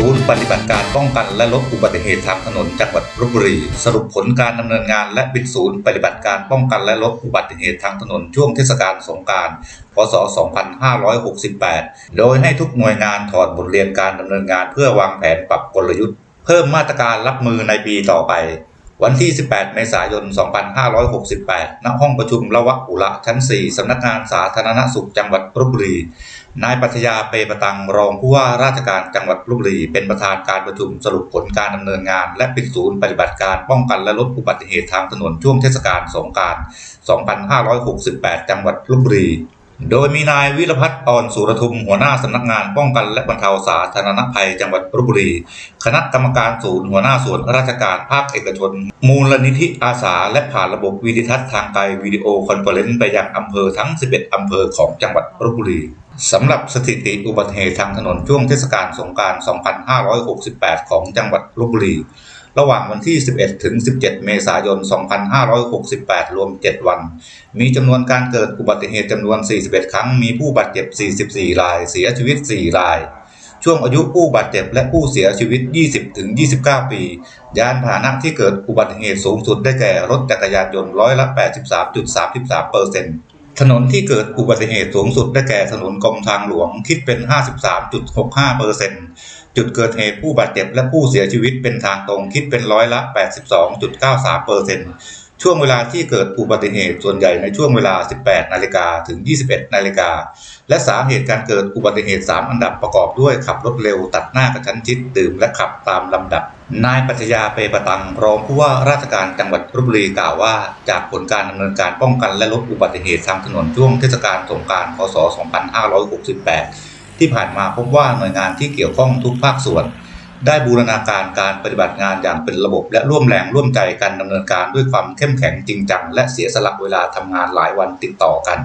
ศูนย์ปฏิบัติการป้องกันและลดอุบัติเหตุทางถนนจังหวัดลบบุรี สรุปผลการดำเนินงานและปิดศูนย์ปฏิบัติการป้องกันและลดอุบัติเหตุทางถนนช่วงเทศกาลสงการพศ 2568 โดยให้ทุกหน่วยงานถอดบทเรียนการดำเนินงานเพื่อวางแผนปรับกลยุทธ์ เพิ่มมาตรการรับมือในปีต่อไป วันที่ 18 เมษายน 2568 ณ ห้องประชุมละวะอุระชั้น 4 สำนักงานสาธารณสุขจังหวัดลบบุรี นายปัทยาเปรประตังรองผู้ว่าราชการจังหวัดลบบุรี เป็นประธานการประชุมสรุปผลการดำเนินงาน และปิดศูนย์ปฏิบัติการป้องกันและลดอุบัติเหตุทางถนนช่วงเทศกาลสงกรานต์2568 จังหวัดลบบุรี โดยมีนายวิรพัฒน์อ่อนสุรทุมหัวหน้าสำนักงานป้องกันและบรรเทาสาธารณภัยจังหวัดลบบุรี คณะกรรมการศูนย์หัวหน้าส่วนราชการภาคเอกชน มูลนิธิอาสาและผ่านระบบวิดิทัศน์ทางไกลวิดีโอคอนเฟอเรนซ์ไปยังอำเภอทั้ง 11 อำเภอของจังหวัดลบบุรีสำหรับสถิติอุบัติเหตุทางถนนช่วงเทศกาลสงกรานต์2568 ของจังหวัดลบบุรี ระหว่างวันที่ 11 ถึง 17 เมษายน 2568 รวม 7 วัน มีจำนวนการเกิดอุบัติเหตุจำนวน 41 ครั้ง มีผู้บาดเจ็บ 44 ราย เสียชีวิต 4 ราย ช่วงอายุผู้บาดเจ็บและผู้เสียชีวิต 20 ถึง 29 ปี ยานพาหนะที่เกิดอุบัติเหตุสูงสุดได้แก่รถจักรยานยนต์ร้อยละ 83.33เปอร์เซ็นต์ ถนนที่เกิดอุบัติเหตุสูงสุดได้แก่ถนนกรมทางหลวงคิดเป็น 53.65เปอร์เซ็นต์จุดเกิดเหตุผู้บาดเจ็บและผู้เสียชีวิตเป็นทางตรงคิดเป็นร้อยละ 82.93เปอร์เซ็นต์ ช่วงเวลาที่เกิดอุบัติเหตุส่วนใหญ่ในช่วงเวลา 18 นาฬิกาถึง 21 นาฬิกา และสาเหตุการเกิดอุบัติเหตุ 3 อันดับประกอบด้วยขับรถเร็วตัดหน้ากระชั้นชิดดื่มและขับตามลำดับ นายปัญญาเปประตังรองผู้ว่าราชการจังหวัดลบบุรีกล่าวว่า จากผลการดำเนินการป้องกันและลดอุบัติเหตุทางถนนช่วงเทศกาลสงกรานต์พศ 2568 ที่ผ่านมาพบว่าหน่วยงานที่เกี่ยวข้องทุกภาคส่วน ได้บูรณาการการปฏิบัติงานอย่างเป็นระบบ และร่วมแรงร่วมใจกันดำเนินการด้วยความเข้มแข็งจริงจัง และเสียสละเวลาทำงานหลายวันติดต่อกัน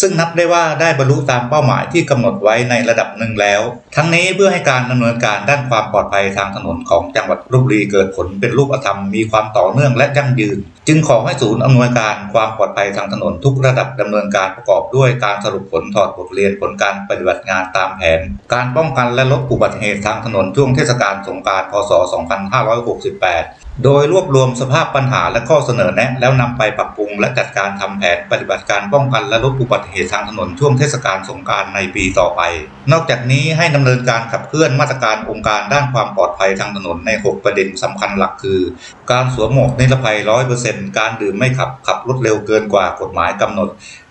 ซึ่งนับได้ว่าได้บรรลุตามเป้าหมายที่กำหนดไว้ในระดับหนึ่งแล้ว ทั้งนี้เพื่อให้การดำเนินการด้านความปลอดภัยทางถนนของจังหวัดลบบุรีเกิดผลเป็นรูปธรรมมีความต่อเนื่องและยั่งยืน จึงขอให้ศูนย์อำนวยการความปลอดภัยทางถนนทุกระดับดำเนินการประกอบด้วยการสรุปผลถอดบทเรียนผลการปฏิบัติงานตามแผน การป้องกันและลดอุบัติเหตุทางถนนช่วงเทศกาลสงกรานต์พศ 2568โดยรวบรวมสภาพปัญหาและข้อเสนอแนะ แล้วนำไปปรับปรุงและจัดการทำแผนปฏิบัติการป้องกันและลดอุบัติัติเหตุทางถนนช่วงเทศกาลสงกานต์ในปีต่อไป นอกจากนี้ให้ดำเนินการขับเคลื่อนมาตรการองค์การด้านความปลอดภัยทางถนนใน 6 ประเด็นสำคัญหลักคือ การสวมหมวกนิรภัย 100%การดื่มไม่ขับขับรถเร็วเกินกว่ากฎหมายกำหนด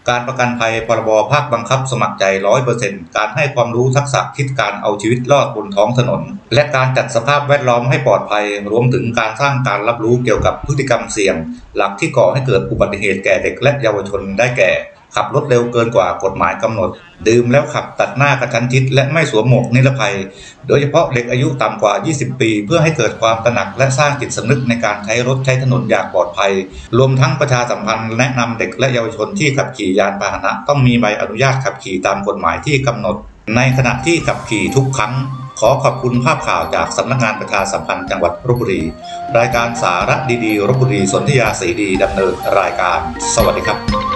การประกันภัยพรบภาคบังคับสมัครใจ 100%การให้ความรู้ทักษะคิดการเอาชีวิตรอดบนท้องถนน และการจัดสภาพแวดล้อมให้ปลอดภัย รวมถึงการสร้างการรับรู้เกี่ยวกับพฤติกรรมเสี่ยง หลักที่ก่อให้เกิดอุบัติเหตุแก่เด็กและเยาวชนได้แก่ ขับรถเร็วเกินกว่ากฎหมายกำหนด ดื่มแล้วขับตัดหน้ากระชันชิด และไม่สวมหมวกนิรภัย โดยเฉพาะเด็กอายุต่ำกว่า 20 ปี เพื่อให้เกิดความตระหนักและสร้างจิตสำนึกในการใช้รถใช้ถนนอย่างปลอดภัย รวมทั้งประชาสัมพันธ์แนะนำเด็กและเยาวชนที่ขับขี่ยานพาหนะ ต้องมีใบอนุญาตขับขี่ตามกฎหมายที่กำหนด ในขณะที่ขับขี่ทุกครั้งขอขอบคุณภาพข่าวจากสำนักงานประชาสัมพันธ์จังหวัดลบบุรี รายการสาระดีๆลบบุรีสนธยาศรีดีดำเนินรายการ สวัสดีครับ